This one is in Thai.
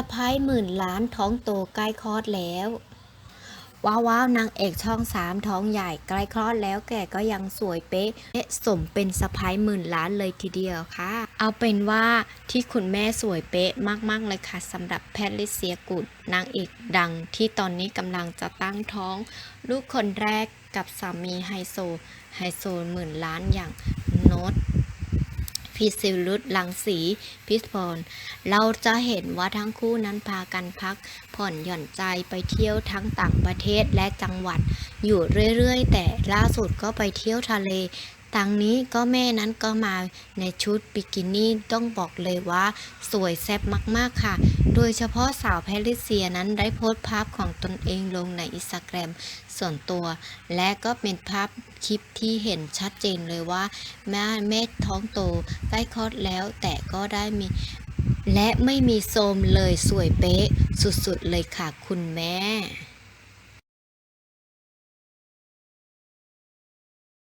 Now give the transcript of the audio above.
ะพ้ายหมื่นล้านท้องโตใกล้คลอดแล้ว ว้าวาวนางเอกช่องสามท้องใหญ่ใกล้คลอดแล้วแกก็ยังสวยเป๊ะและสมเป็นสะพ้ายหมื่นล้านเลยทีเดียวค่ะ เอาเป็นว่าที่คุณแม่สวยเป๊ะมากๆเลยค่ะสำหรับแพทริเซียกุดนางเอกดังที่ตอนนี้กำลังจะตั้งท้อง ลูกคนแรกกับสามีไฮโซไฮโซหมื่นล้านอย่างโนต พิสิลุตลังสีพิสพรเราจะเห็นว่าทั้งคู่นั้นพากันพัก ผ่อนหย่อนใจไปเที่ยวทั้งต่างประเทศและจังหวัด อยู่เรื่อยๆ แต่ล่าสุดก็ไปเที่ยวทะเล ทางนี้ก็แม่นั้นก็มาในชุดบิกินี่ต้องบอกเลยว่า สวยแซ่บมากๆค่ะ โดยเฉพาะสาวแพริเซียนั้นได้โพสต์ภาพของตนเองลงในอินสตาแกรมส่วนตัว และก็เป็นภาพคลิปที่เห็นชัดเจนเลยว่า แม่แม่ท้องโตใกล้คลอดแล้วแต่ก็ได้มีและไม่มีโทมเลยสวยเป๊ะ สุดๆเลยค่ะคุณแม่